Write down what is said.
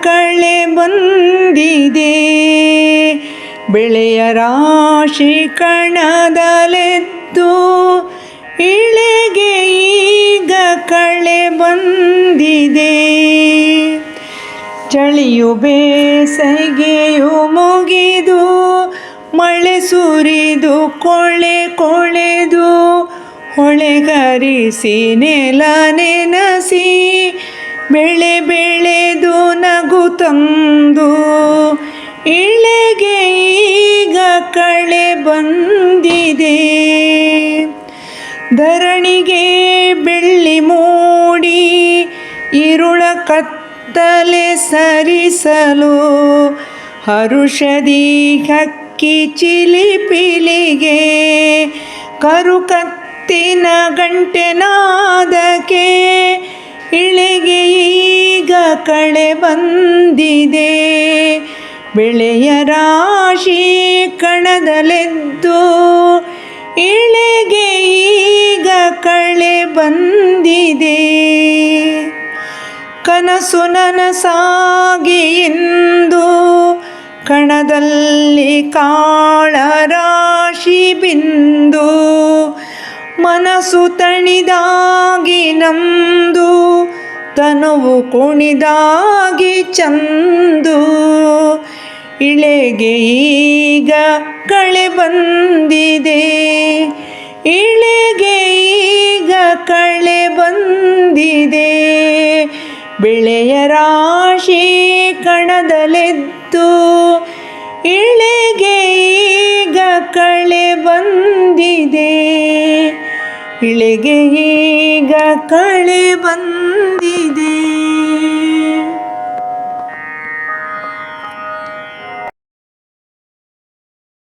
ಕಳೆ ಬಂದಿದೆ. ಬೆಳೆಯ ರಾಶಿ ಕಣದಲೆದ್ದು ಇಳೆಗೆ ಈಗ ಕಳೆ ಬಂದಿದೆ. ಚಳಿಯು ಬೇಸಗೆಯು ಮುಗಿದು, ಮಳೆ ಸುರಿದು, ಕೊಳೆ ಕೊಳೆದು ಹೊಳೆಗರಿಸಿ ನೆಲ ನೆನಸಿ, ಬೆಳೆ ಬೆಳೆದು ಕಳೆ ಬಂದಿದೆ. ಧರಣಿಗೆ ಬೆಳ್ಳಿ ಮೂಡಿ ಇರುಳ ಕತ್ತಲೆ ಸರಿಸಲು ಹರುಷದಿ ಹಕ್ಕಿ ಚಿಲಿಪಿಲಿಗೆ ಕರುಕತ್ತಿನ ಗಂಟೆನಾದಕ್ಕೆ ಇಳಿಗೆ ಈಗ ಕಳೆ ಬಂದಿದೆ. ಬೆಳೆಯ ರಾಶಿ ಕಣದಲೆದ್ದು ಇಳೆಗೆ ಈಗ ಕಳೆ ಬಂದಿದೆ. ಕನಸು ನನಸಾಗಿ ಇಂದು ಕಣದಲ್ಲಿ ಕಾಳ ರಾಶಿ ಬಿಂದು ಮನಸ್ಸು ತಣಿದಾಗಿ ನಂದು ತನುವು ಕುಣಿದಾಗಿ ಚಂದು ಇಳೆಗೆ ಈಗ ಕಳೆ ಬಂದಿದೆ. ಇಳೆಗೆ ಈಗ ಕಳೆ ಬಂದಿದೆ. ಬೆಳೆಯ ರಾಶಿ ಕಣದಲೆದ್ದು ಇಳೆಗೆ ಈಗ ಕಳೆ ಬಂದಿದೆ. ಇಳೆಗೆ ಈಗ ಕಳೆ ಬಂದಿದೆ.